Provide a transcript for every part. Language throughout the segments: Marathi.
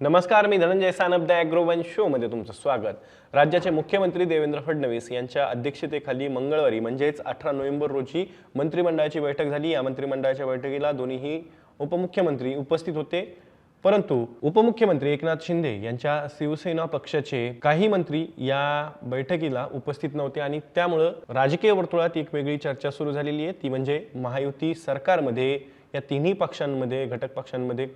नमस्कार मी धनंजय सानप द ॲग्रोवन शोमध्ये तुमचं स्वागत. राज्याचे मुख्यमंत्री देवेंद्र फडणवीस यांच्या अध्यक्षतेखाली मंगळवारी म्हणजेच अठरा नोव्हेंबर रोजी मंत्रिमंडळाची बैठक झाली. या मंत्रिमंडळाच्या बैठकीला दोन्ही उपमुख्यमंत्री उपस्थित होते. परंतु उपमुख्यमंत्री एकनाथ शिंदे यांच्या शिवसेना पक्षाचे काही मंत्री या बैठकीला उपस्थित नव्हते आणि त्यामुळं राजकीय वर्तुळात एक वेगळी चर्चा सुरू झालेली आहे. ती म्हणजे महायुती सरकारमध्ये या तिन्ही पक्षांमध्ये घटक पक्षांमध्ये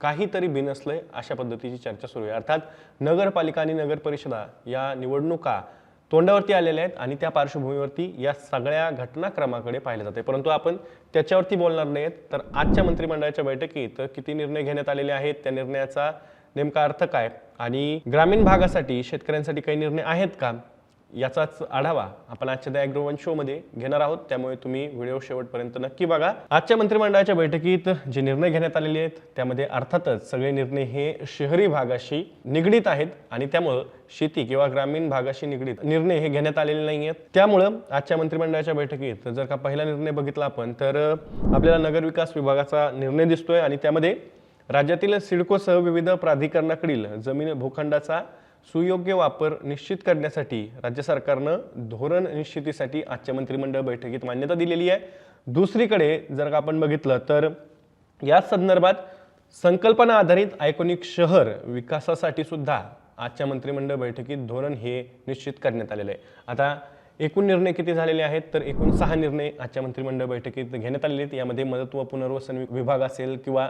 काहीतरी बिनसलंय अशा पद्धतीची चर्चा सुरू आहे. अर्थात नगरपालिका आणि नगर परिषदा या निवडणुका तोंडावरती आलेल्या आहेत आणि त्या पार्श्वभूमीवरती या सगळ्या घटनाक्रमाकडे पाहिलं जाते परंतु आपण त्याच्यावरती बोलणार नाहीत तर आजच्या मंत्रिमंडळाच्या बैठकीत किती निर्णय घेण्यात आलेले आहेत त्या निर्णयाचा नेमका अर्थ काय? आणि ग्रामीण भागासाठी शेतकऱ्यांसाठी काही निर्णय आहेत का? याचाच आढावा आपण आजच्या द ॲग्रोवन शोमध्ये घेणार आहोत. त्यामुळे तुम्ही व्हिडिओ शेवटपर्यंत नक्की बघा. आजच्या मंत्रिमंडळाच्या बैठकीत जे निर्णय घेण्यात आलेले आहेत त्यामध्ये अर्थातच सगळे निर्णय हे शहरी भागाशी निगडीत आहेत आणि त्यामुळं शेती किंवा ग्रामीण भागाशी निगडीत निर्णय हे घेण्यात आलेले नाही आहेत. त्यामुळं आजच्या मंत्रिमंडळाच्या बैठकीत जर का पहिला निर्णय बघितला आपण तर आपल्याला नगरविकास विभागाचा निर्णय दिसतोय आणि त्यामध्ये राज्यातील सिडकोसह विविध प्राधिकरणाकडील जमीन भूखंडाचा सुयोग्य वापर निश्चित करण्यासाठी राज्य सरकारनं धोरण निश्चितीसाठी आजच्या मंत्रिमंडळ बैठकीत मान्यता दिलेली आहे. दुसरीकडे जर का आपण बघितलं तर या संदर्भात संकल्पना आधारित आयकॉनिक शहर विकासासाठी सुद्धा आजच्या मंत्रिमंडळ बैठकीत धोरण हे निश्चित करण्यात आलेलं आहे. आता एकूण निर्णय किती झालेले आहेत? तर एकूण सहा निर्णय आजच्या मंत्रिमंडळ बैठकीत घेण्यात आलेले आहेत. यामध्ये मदत व पुनर्वसन विभाग असेल किंवा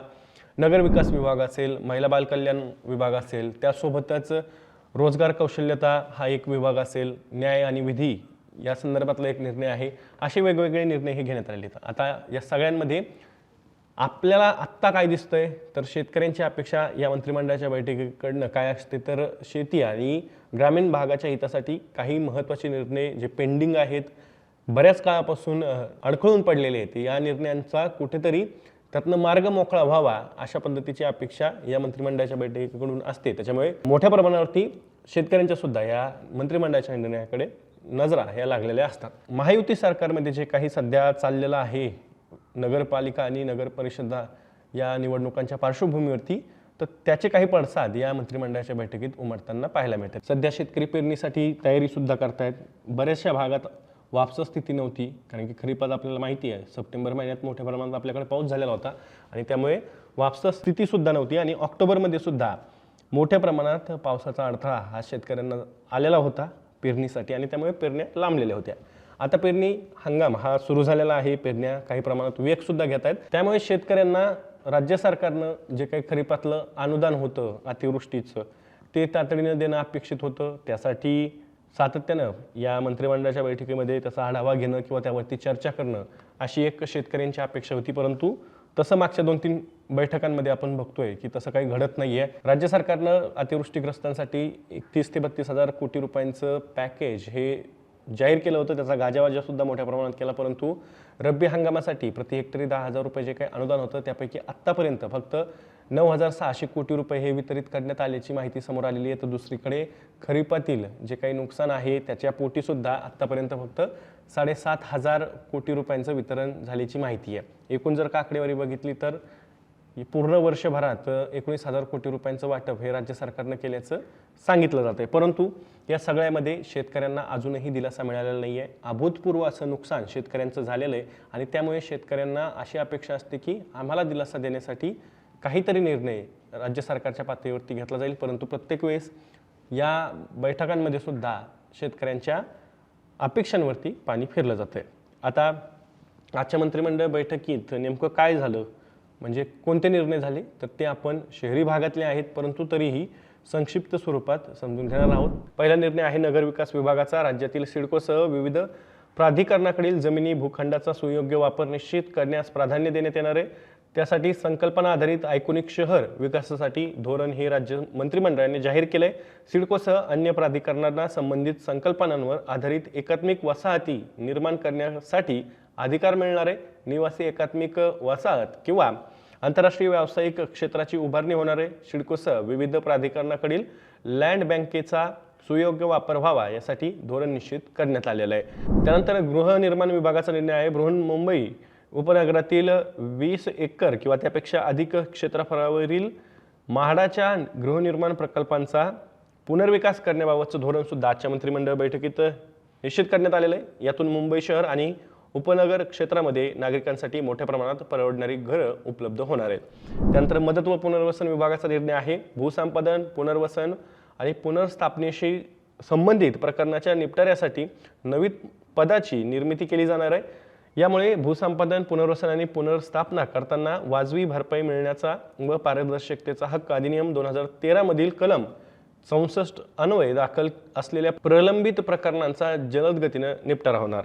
नगर विकास विभाग असेल महिला बालकल्याण विभाग असेल त्यासोबतच रोजगार कौशल्यता हा एक विभाग असेल न्याय आणि विधी या संदर्भातला एक निर्णय आहे. असे वेगवेगळे निर्णय हे घेण्यात आलेले आहेत. आता या सगळ्यांमध्ये आपल्याला आत्ता काय दिसतंय? तर शेतकऱ्यांची अपेक्षा या मंत्रिमंडळाच्या बैठकीकडनं काय असते? तर शेती आणि ग्रामीण भागाच्या हितासाठी काही महत्त्वाचे निर्णय जे पेंडिंग आहेत बऱ्याच काळापासून अडखळून पडलेले आहेत. या निर्णयांचा कुठेतरी त्यातनं मार्ग मोकळा व्हावा अशा पद्धतीची अपेक्षा या मंत्रिमंडळाच्या बैठकीकडून असते. त्याच्यामुळे मोठ्या प्रमाणावरती शेतकऱ्यांच्या सुद्धा या मंत्रिमंडळाच्या निर्णयाकडे नजरा ह्या लागलेल्या असतात. महायुती सरकारमध्ये जे काही सध्या चाललेलं आहे नगरपालिका आणि नगर परिषदा या निवडणुकांच्या पार्श्वभूमीवरती तर त्याचे काही पडसाद या मंत्रिमंडळाच्या बैठकीत उमटताना पाहायला मिळतात. सध्या शेतकरी पेरणीसाठी तयारीसुद्धा करतायत. बऱ्याचशा भागात वापसा स्थिती नव्हती कारण की खरीपात आपल्याला माहिती आहे सप्टेंबर महिन्यात मोठ्या प्रमाणात आपल्याकडे पाऊस झालेला होता आणि त्यामुळे वापसा स्थितीसुद्धा नव्हती आणि ऑक्टोबरमध्ये सुद्धा मोठ्या प्रमाणात पावसाचा अडथळा हा शेतकऱ्यांना आलेला होता पेरणीसाठी आणि त्यामुळे पेरण्या लांबलेल्या होत्या. आता पेरणी हंगाम हा सुरू झालेला आहे पेरण्या काही प्रमाणात वेगसुद्धा घेत आहेत. त्यामुळे शेतकऱ्यांना राज्य सरकारनं जे काही खरीपातलं अनुदान होतं अतिवृष्टीचं ते तातडीनं देणं अपेक्षित होतं. त्यासाठी सातत्यानं या मंत्रिमंडळाच्या बैठकीमध्ये त्याचा आढावा घेणं किंवा त्यावरती चर्चा करणं अशी एक शेतकऱ्यांची अपेक्षा होती परंतु तसं मागच्या दोन तीन बैठकांमध्ये आपण बघतोय की तसं काही घडत नाहीये. राज्य सरकारनं अतिवृष्टीग्रस्तांसाठी एकतीस ते बत्तीस हजार कोटी रुपयांचं पॅकेज हे जाहीर केलं होतं. त्याचा गाजावाजा सुद्धा मोठ्या प्रमाणात केला परंतु रब्बी हंगामासाठी प्रति हेक्टरी दहा हजार रुपये जे काही अनुदान होतं त्यापैकी आत्तापर्यंत फक्त नऊ हजार सहाशे कोटी रुपये हे वितरित करण्यात आल्याची माहिती समोर आलेली आहे. तर दुसरीकडे खरीपातील जे काही नुकसान आहे त्याच्या पोटीसुद्धा आत्तापर्यंत फक्त साडेसात हजार कोटी रुपयांचं वितरण झाल्याची माहिती आहे. एकूण जर काकडेवारी बघितली तर पूर्ण वर्षभरात एकोणीस हजार कोटी रुपयांचं वाटप हे राज्य सरकारनं केल्याचं सांगितलं जातं आहे परंतु या सगळ्यामध्ये शेतकऱ्यांना अजूनही दिलासा मिळालेला नाही आहे अभूतपूर्व असं नुकसान शेतकऱ्यांचं झालेलं आहे आणि त्यामुळे शेतकऱ्यांना अशी अपेक्षा असते की आम्हाला दिलासा देण्यासाठी काहीतरी निर्णय राज्य सरकारच्या पातळीवरती घेतला जाईल. परंतु प्रत्येक वेळेस या बैठकांमध्ये सुद्धा शेतकऱ्यांच्या अपेक्षांवरती पाणी फिरलं जातं आहे आता आजच्या मंत्रिमंडळ बैठकीत नेमकं काय झालं? म्हणजे कोणते निर्णय झाले? तर ते आपण शहरी भागातले आहेत परंतु तरीही संक्षिप्त स्वरूपात समजून घेणार आहोत. पहिला निर्णय आहे नगर विकास विभागाचा. राज्यातील सिडकोसह विविध प्राधिकरणाकडील जमिनी भूखंडाचा सुयोग्य वापर निश्चित करण्यास प्राधान्य देण्यात येणार आहे. त्यासाठी संकल्पना आधारित आयकोनिक शहर विकासासाठी धोरण हे राज्य मंत्रिमंडळाने जाहीर केले सिडकोसह अन्य प्राधिकरणांना संबंधित संकल्पनांवर आधारित एकात्मिक वसाहती निर्माण करण्यासाठी अधिकार मिळणार आहे निवासी एकात्मिक वसाहत किंवा आंतरराष्ट्रीय व्यावसायिक क्षेत्राची उभारणी होणारे सिडकोसह विविध प्राधिकरणाकडील लँड बँकेचा सुयोग्य वापर व्हावा यासाठी धोरण निश्चित करण्यात आलेलं आहे. त्यानंतर गृहनिर्माण विभागाचा निर्णय आहे. बृहन्मुंबई उपनगरातील वीस एकर किंवा त्यापेक्षा अधिक क्षेत्रफळावरील म्हाडाच्या गृहनिर्माण प्रकल्पांचा पुनर्विकास करण्याबाबतचं धोरणसुद्धा आजच्या मंत्रिमंडळ बैठकीत निश्चित करण्यात आलेलं आहे. यातून मुंबई शहर आणि उपनगर क्षेत्रामध्ये नागरिकांसाठी मोठ्या प्रमाणात परवडणारी घरं उपलब्ध होणार आहेत. त्यानंतर मदत व पुनर्वसन विभागाचा निर्णय आहे. भूसंपादन पुनर्वसन आणि पुनर्स्थापनेशी संबंधित प्रकरणाच्या निपटाऱ्यासाठी नवीन पदाची निर्मिती केली जाणार आहे. यामुळे भूसंपादन पुनर्वसन आणि पुनर्स्थापना करताना वाजवी भरपाई मिळण्याचा व पारदर्शकतेचा हक्क अधिनियम दोन हजार तेरामधील कलम चौसष्ट अन्वये दाखल असलेल्या प्रलंबित प्रकरणांचा जलद गतीनं निपटारा होणार.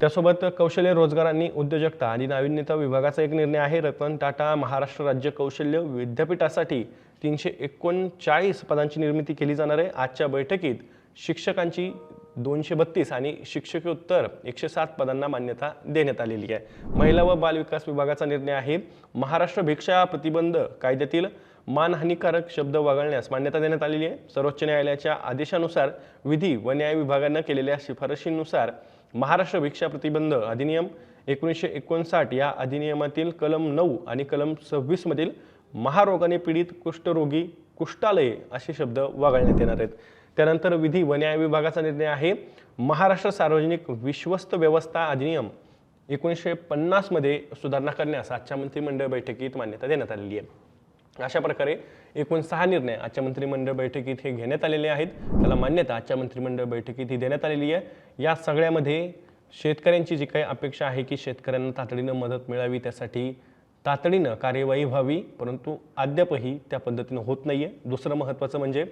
त्यासोबत कौशल्य रोजगार आणि उद्योजकता आणि नाविन्यता विभागाचा एक निर्णय आहे. रतन टाटा महाराष्ट्र राज्य कौशल्य विद्यापीठासाठी तीनशे एकोणचाळीस पदांची निर्मिती केली जाणार आहे. आजच्या बैठकीत शिक्षकांची दोनशे बत्तीस आणि शिक्षकोत्तर एकशे सात पदांना मान्यता देण्यात आलेली आहे. महिला व बालविकास विभागाचा निर्णय आहे महाराष्ट्र भिक्षा प्रतिबंध कायद्यातील मानहानिकारक शब्द वगळण्यास मान्यता देण्यात आलेली आहे. सर्वोच्च न्यायालयाच्या आदेशानुसार विधी व न्याय विभागानं केलेल्या शिफारशीनुसार महाराष्ट्र भिक्षा प्रतिबंध अधिनियम एकोणीसशे एकोणसाठ या अधिनियमातील कलम नऊ आणि कलम सव्वीसमधील महारोगाने पीडित कुष्ठरोगी कुष्ठालये असे शब्द वगळण्यात येणार आहेत. त्यानंतर विधी व न्याय विभागाचा निर्णय आहे. महाराष्ट्र सार्वजनिक विश्वस्त व्यवस्था अधिनियम एकोणीसशे पन्नासमध्ये सुधारणा करण्यास आजच्या मंत्रिमंडळ बैठकीत मान्यता देण्यात आलेली आहे. अशा प्रकारे एकूण सहा निर्णय आजच्या मंत्रिमंडळ बैठकीत हे घेण्यात आलेले आहेत. त्याला मान्यता आजच्या मंत्रिमंडळ बैठकीत ही देण्यात आलेली आहे. या सगळ्यामध्ये शेतकऱ्यांची जी काही अपेक्षा आहे की शेतकऱ्यांना तातडीनं मदत मिळावी त्यासाठी तातडीनं कार्यवाही व्हावी परंतु अद्यापही त्या पद्धतीनं होत नाही आहे दुसरं महत्त्वाचं म्हणजे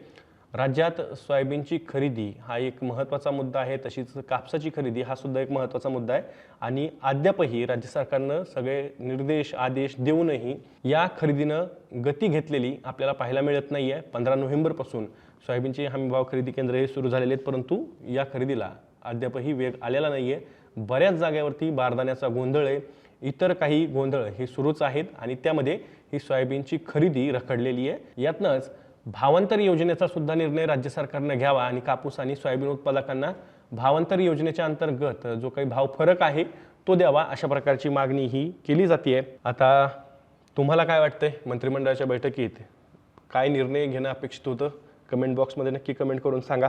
राज्यात सोयाबीनची खरेदी हा एक महत्त्वाचा मुद्दा आहे तशीच कापसाची खरेदी हा सुद्धा एक महत्त्वाचा मुद्दा आहे. आणि अद्यापही राज्य सरकारनं सगळे निर्देश आदेश देऊनही या खरेदीनं गती घेतलेली आपल्याला पाहायला मिळत नाही आहे पंधरा नोव्हेंबरपासून सोयाबीनची हमीभाव खरेदी केंद्र हे सुरू झालेले आहेत परंतु या खरेदीला अद्यापही वेग आलेला नाही आहे बऱ्याच जागेवरती बारदाण्याचा गोंधळ आहे. इतर काही गोंधळ हे सुरूच आहेत आणि त्यामध्ये ही सोयाबीनची खरेदी रखडलेली आहे. यातनंच भावांतर योजनेचा सुद्धा निर्णय राज्य सरकारनं घ्यावा आणि कापूस आणि सोयाबीन उत्पादकांना भावांतर योजनेच्या अंतर्गत जो काही भाव फरक आहे तो द्यावा अशा प्रकारची मागणी ही केली जाते आता तुम्हाला काय वाटतंय? मंत्रिमंडळाच्या बैठकीत काय निर्णय घेणं अपेक्षित होतं? कमेंट बॉक्समध्ये नक्की कमेंट करून सांगा.